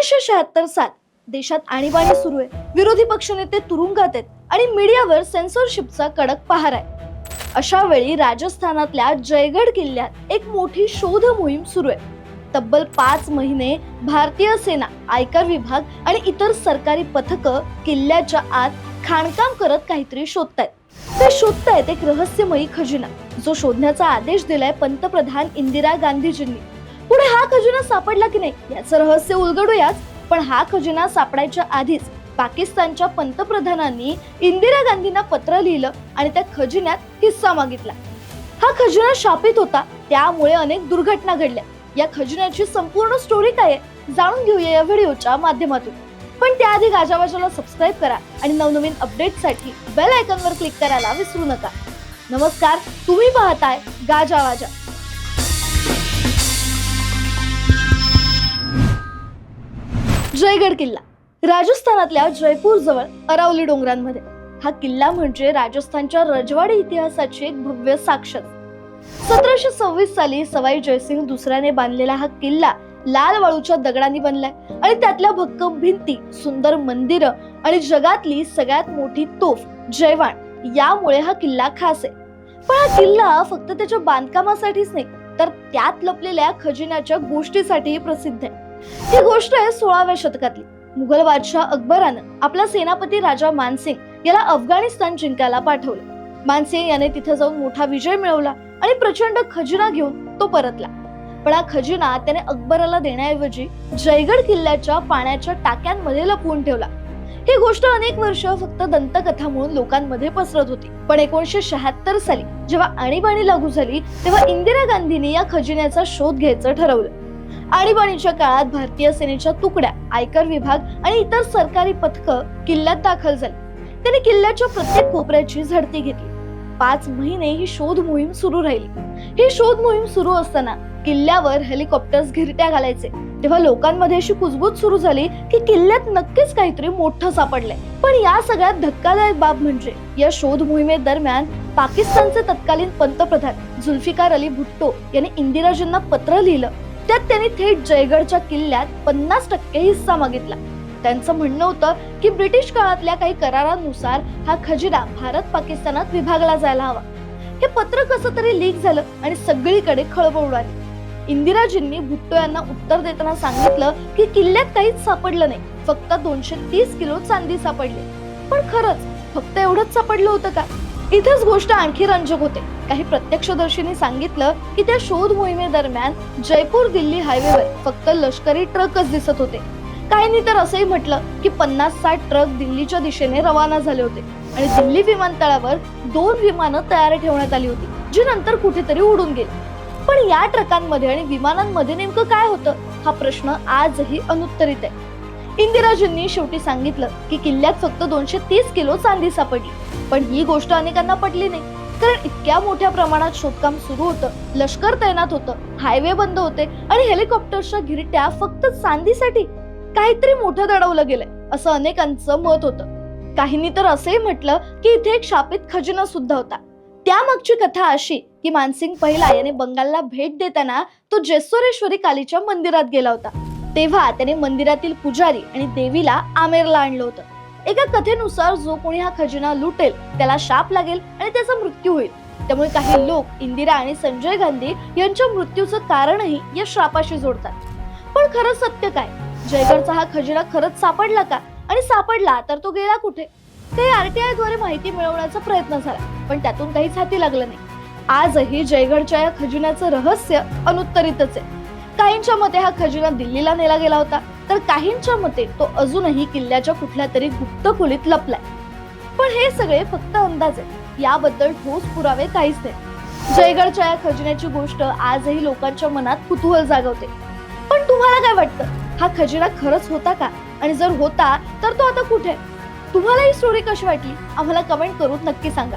एकोणीसशे शहात्तर साल देशात आणीबाणी सुरू आहे. विरोधी पक्षनेते तुरुंगात आहेत आणि मीडियावर सेन्सॉरशिपचा कडक पहार आहे. अशा वेळी राजस्थानातल्या जयगड किल्ल्यात एक मोठी शोध मोहीम सुरू आहे. तब्बल पाच महिने भारतीय सेना आयकर विभाग आणि इतर सरकारी पथकं किल्ल्याच्या आत खाणकाम करत काहीतरी शोधतायत. ते शोधतायत एक रहस्यमयी खजिना. जो शोधण्याचा आदेश दिलाय पंतप्रधान इंदिरा गांधीजींनी. पुढे हा खजिना सापडला की नाही याचं रहस्य उलगडूयाच पण हा खजिना सापडायच्या आधीच पाकिस्तानच्या पंतप्रधानांनी इंदिरा गांधींना पत्र लिहिलं आणि त्या खजिन्यात हिस्सा मागितला. हा खजिना शापित होता त्यामुळे अनेक दुर्घटना घडल्या. या खजिन्याची संपूर्ण स्टोरी काय आहे जाणून घेऊया या व्हिडिओच्या माध्यमातून. पण त्याआधी गाजावाजाला सबस्क्राईब करा आणि नवनवीन अपडेटसाठी बेल आयकॉनवर क्लिक करायला विसरू नका. नमस्कार तुम्ही पाहताय गाजावाजा. जयगड किल्ला. राजस्थानातल्या जयपूर जवळ अरावली डोंगरांमध्ये. हा किल्ला म्हणजे राजस्थानच्या रजवाडी इतिहासाची एक भव्य साक्षर. सतराशे सव्वीस साली सवाई जयसिंग दुसऱ्याने बांधलेला हा किल्ला लाल वाळूच्या दगडांनी बनलाय आणि त्यातल्या भक्कम भिंती सुंदर मंदिरं आणि जगातली सगळ्यात मोठी तोफ जयवाण यामुळे हा किल्ला खास आहे. पण हा किल्ला फक्त त्याच्या बांधकामासाठीच नाही तर त्यात लपलेल्या खजिन्याच्या गोष्टीसाठीही प्रसिद्ध आहे. ही गोष्ट आहे सोळाव्या शतकातली. मुघल बादशाह अकबरानं आपला सेनापती राजा मानसिंग याला अफगाणिस्तान जिंकायला पाठवलं. मानसिंग याने तिथे जाऊन मोठा विजय मिळवला आणि प्रचंड खजिना घेऊन तो परतला. पण हा खजिना त्याने अकबराला देण्याऐवजी जयगड किल्ल्याच्या पाण्याच्या टाक्यांमध्ये लपवून ठेवला. ही गोष्ट अनेक वर्ष फक्त दंतकथा म्हणून लोकांमध्ये पसरत होती. पण एकोणीशे शहात्तर साली जेव्हा आणीबाणी लागू झाली तेव्हा इंदिरा गांधींनी या खजिन्याचा शोध घ्यायचं ठरवलं. आणीबाणीच्या काळात भारतीय सेनेच्या तुकड्या आयकर विभाग आणि इतर सरकारी पथकं किल्ल्यात दाखल झाली. त्यांनी किल्ल्याच्या प्रत्येक कोपऱ्याची झडती घेतली. पाच महिने ही शोध मोहीम सुरू राहिली. ही शोध मोहीम सुरू असताना किल्ल्यावर हेलिकॉप्टर्स घिरट्या घालायचे. तेव्हा लोकांमध्ये अशी कुजबूज सुरू झाली की किल्ल्यात नक्कीच काहीतरी मोठं सापडलंय. पण या सगळ्यात धक्कादायक बाब म्हणजे या शोध मोहिमेदरम्यान पाकिस्तानचे तत्कालीन पंतप्रधान जुल्फिकार अली भुट्टो यांनी इंदिराजींना पत्र लिहिलं. त्यात त्यांनी थेट जयगडच्या किल्ल्यात पन्नास टक्के हिस्सा मागितला. त्यांचं म्हणणं होतं की ब्रिटिश काळातल्या काही करारानुसार हा खजिना भारत पाकिस्तानात विभागला जायला हवा. हे पत्र कसं तरी लीक झालं आणि सगळीकडे खळबळ उडाली. इंदिराजींनी भुट्टो यांना उत्तर देताना सांगितलं की किल्ल्यात काहीच सापडलं नाही फक्त दोनशे तीस किलो चांदी सापडली. पण खरंच फक्त एवढंच सापडलं होतं का? इथेच गोष्ट आणखी रंजक होते. काही प्रत्यक्षदर्शींनी सांगितलं की त्या शोध मोहिमेदरम्यान जयपूर दिल्ली हायवेवर फक्त लष्करी ट्रकच दिसत होते. काहींनी तर असंही म्हटलं की पन्नास साठ ट्रक दिल्लीच्या दिशेने रवाना झाले होते आणि दिल्ली विमानतळावर दोन विमानं तयार ठेवण्यात आली होती जी नंतर कुठेतरी उडून गेली. पण या ट्रकांमध्ये आणि विमानांमध्ये नेमकं काय होतं? हा प्रश्न आजही अनुत्तरित आहे. इंदिराजींनी शेवटी सांगितलं की किल्ल्यात फक्त दोनशे तीस किलो चांदी सापडली. पण ही गोष्ट अनेकांना पटली नाही. कारण इतक्या मोठ्या प्रमाणात शोधकाम सुरू होतं लष्कर तैनात होतं हायवे बंद होते आणि हेलिकॉप्टरच्या गिरट्या फक्त चांदीसाठी काहीतरी मोठं दडवलं गेलंय असं अनेकांचं मत होतं. काहींनी तर असंही म्हटलं की इथे एक शापित खजिना सुद्धा होता. त्यामागची कथा अशी की मानसिंग पहिला याने बंगालला भेट देताना तो जेसोरेश्वरी कालीच्या मंदिरात गेला होता. तेव्हा त्याने मंदिरातील पुजारी आणि देवीला आमेरला आणलं होतं. एका कथेनुसार जो कोणी हा खजिना लुटेल त्याला शाप लागेल आणि त्याचा मृत्यू होईल. त्यामुळे काही लोक इंदिरा आणि संजय गांधी यांच्या मृत्यूचं कारणही या श्रापाशी जोडतात. पण खरं सत्य काय? जयगडचा हा खजिना खरंच सापडला का? आणि सापडला तर तो गेला कुठे? काही आरटीआयद्वारे माहिती मिळवण्याचा प्रयत्न झाला पण त्यातून काहीच हाती लागलं नाही. आजही जयगडच्या या खजिन्याचं रहस्य अनुत्तरितच आहे. काहींच्या मते हा खजिना दिल्लीला नेला गेला होता. तर काहींच्या मते तो अजूनही किल्ल्याच्या कुठल्या तरी गुप्त खोलीत लपलाय. पण हे सगळे फक्त अंदाज आहेत. याबद्दल ठोस पुरावे काहीच नाही जयगडच्या या खजिन्याची गोष्ट आजही लोकांच्या मनात कुतूहल जागवते. पण तुम्हाला काय वाटतं? हा खजिना खरंच होता का? आणि जर होता तर तो आता कुठे? तुम्हाला ही स्टोरी कशी वाटली? आम्हाला कमेंट करून नक्की सांगा.